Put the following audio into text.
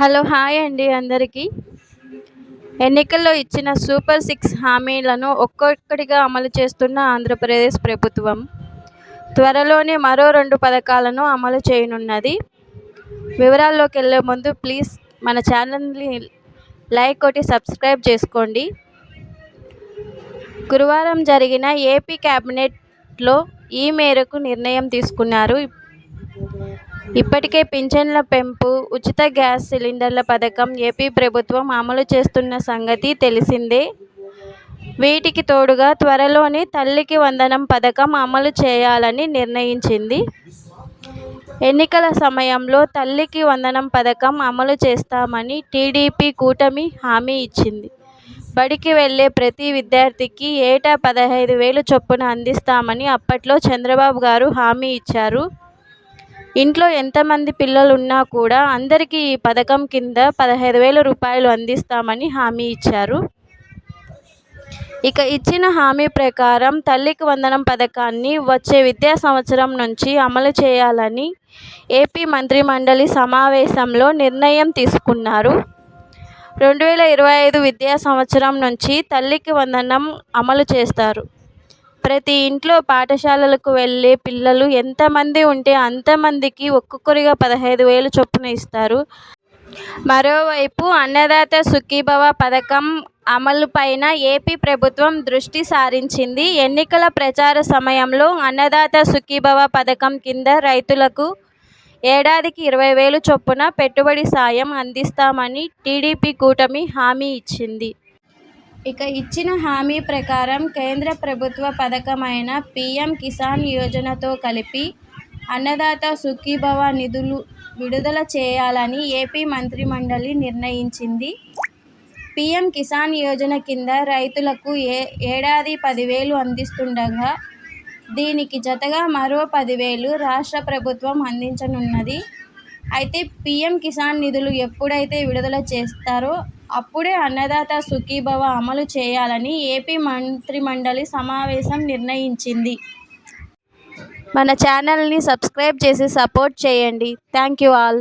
Hello hi అండి అందరికీ. ఎన్నికల్లో ఇచ్చిన సూపర్ సిక్స్ హామీలను ఒక్కొక్కటిగా అమలు చేస్తున్న ఆంధ్రప్రదేశ్ ప్రభుత్వం. త్వరలోనే మరో రెండు పథకాలను అమలు చేయనున్నది. వివరాల్లోకి వెళ్ళే ముందు ప్లీజ్ మన ఛానల్ని లైక్ కొట్టి సబ్స్క్రైబ్ చేసుకోండి. గురువారం జరిగిన ఏపీ క్యాబినెట్లో ఈ మేరకు నిర్ణయం తీసుకున్నారు. ఇప్పటికే పింఛన్ల పెంపు ఉచిత గ్యాస్ సిలిండర్ల పథకం ఏపీ ప్రభుత్వం అమలు చేస్తున్న సంగతి తెలిసిందే. వీటికి తోడుగా త్వరలోనే తల్లికి వందనం పథకం అమలు చేయాలని నిర్ణయించింది. ఎన్నికల సమయంలో తల్లికి వందనం పథకం అమలు చేస్తామని టీడీపీ కూటమి హామీ ఇచ్చింది. బడికి వెళ్ళే ప్రతి విద్యార్థికి ఏటా పదహైదు వేలు చొప్పున అందిస్తామని అప్పట్లో చంద్రబాబు గారు హామీ ఇచ్చారు. ఇంట్లో ఎంతమంది పిల్లలు ఉన్నా కూడా అందరికీ ఈ పథకం కింద పదహైదు వేల రూపాయలు అందిస్తామని హామీ ఇచ్చారు. ఇక ఇచ్చిన హామీ ప్రకారం తల్లికి వందనం పథకాన్ని వచ్చే విద్యా సంవత్సరం నుంచి అమలు చేయాలని ఏపీ మంత్రిమండలి సమావేశంలో నిర్ణయం తీసుకున్నారు. రెండు వేల ఇరవై ఐదు విద్యా సంవత్సరం నుంచి తల్లికి వందనం అమలు చేస్తారు. ప్రతి ఇంట్లో పాఠశాలలకు వెళ్ళే పిల్లలు ఎంతమంది ఉంటే అంతమందికి ఒక్కొక్కరిగా పదహైదు వేలు చొప్పున ఇస్తారు. మరోవైపు అన్నదాత సుఖీభవ పథకం అమలుపైన ఏపీ ప్రభుత్వం దృష్టి సారించింది. ఎన్నికల ప్రచార సమయంలో అన్నదాత సుఖీభవ పథకం కింద రైతులకు ఏడాదికి ఇరవై వేలు చొప్పున పెట్టుబడి సాయం అందిస్తామని టీడీపీ కూటమి హామీ ఇచ్చింది. ఇక ఇచ్చిన హామీ ప్రకారం కేంద్ర ప్రభుత్వ పథకమైన పీఎం కిసాన్ యోజనతో కలిపి అన్నదాత సుఖీభవ నిధులు విడుదల చేయాలని ఏపీ మంత్రిమండలి నిర్ణయించింది. పీఎం కిసాన్ యోజన కింద రైతులకు ఏ ఏడాది పదివేలు అందిస్తుండగా దీనికి జతగా మరో పదివేలు రాష్ట్ర ప్రభుత్వం అందించనున్నది. అయితే పీఎం కిసాన్ నిధులు ఎప్పుడైతే విడుదల చేస్తారో అప్పుడే అన్నదాత సుఖీభవ అమలు చేయాలని ఏపీ మంత్రిమండలి సమావేశం నిర్ణయించింది. మన ఛానల్ని సబ్స్క్రైబ్ చేసి సపోర్ట్ చేయండి. Thank you all.